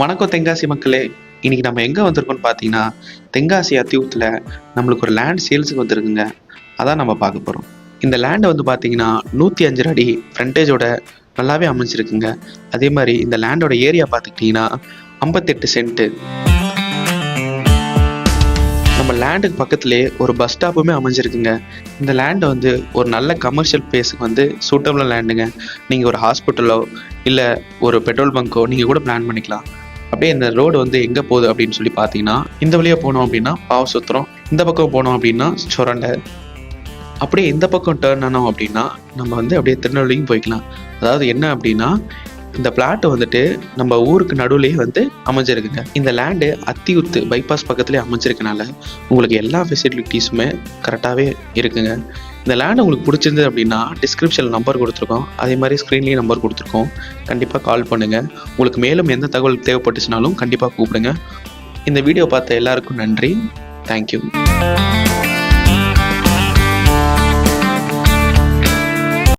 வணக்கம் தென்காசி மக்களே. இன்னைக்கு நம்ம எங்கே வந்திருக்கோம்னு பார்த்தீங்கன்னா தென்காசி அத்தியூத்தில் நம்மளுக்கு ஒரு லேண்ட் சேல்ஸுக்கு வந்திருக்குங்க. அதான் நம்ம பார்க்க போகிறோம் இந்த லேண்டை வந்து பார்த்தீங்கன்னா நூற்றி அஞ்சு அடி ஃப்ரண்டேஜோட நல்லாவே அமைஞ்சிருக்குங்க. அதே மாதிரி இந்த லேண்டோட ஏரியா பார்த்துக்கிட்டிங்கன்னா ஐம்பத்தெட்டு சென்ட்டு நம்ம லேண்டுக்கு பக்கத்துலேயே ஒரு பஸ் ஸ்டாப்புமே அமைஞ்சிருக்குங்க. இந்த லேண்டை வந்து ஒரு நல்ல கமர்ஷியல் பிளேஸுக்கு வந்து சூட்டபிளாக லேண்டுங்க நீங்கள் ஒரு ஹாஸ்பிட்டலோ இல்லை ஒரு பெட்ரோல் பங்க்கோ நீங்கள் கூட பிளான் பண்ணிக்கலாம். அப்படியே இந்த ரோடு வந்து எங்கே போகுது அப்படின்னு சொல்லி பார்த்தீங்கன்னா இந்த வழியாக போனோம் அப்படின்னா பாவசுத்திரம் இந்த பக்கம் போனோம் அப்படின்னா சுரண்டை. அப்படியே இந்த பக்கம் டேர்ன் ஆனோம் அப்படின்னா நம்ம வந்து அப்படியே திருநெல்வேலிக்கும் போய்க்கலாம். அதாவது என்ன அப்படின்னா இந்த பிளாட் வந்துட்டு நம்ம ஊருக்கு நடுவுலேயே வந்து அமைஞ்சிருக்குங்க. இந்த லேண்டு அத்தியுத்து பைபாஸ் பக்கத்துலேயே அமைஞ்சிருக்கனால உங்களுக்கு எல்லா ஃபெசிலிட்டிஸுமே கரெக்டாகவே இருக்குங்க. இந்த லேண்ட் உங்களுக்கு பிடிச்சிருந்தது அப்படின்னா டிஸ்கிரிப்ஷனில் நம்பர் கொடுத்துருக்கோம். அதே மாதிரி ஸ்க்ரீன்லேயும் நம்பர் கொடுத்துருக்கோம். கண்டிப்பாக கால் பண்ணுங்கள் உங்களுக்கு மேலும் எந்த தகவல் தேவைப்பட்டுச்சுனாலும் கண்டிப்பாக கூப்பிடுங்க. இந்த வீடியோ பார்த்த எல்லாருக்கும் நன்றி. தேங்க்யூ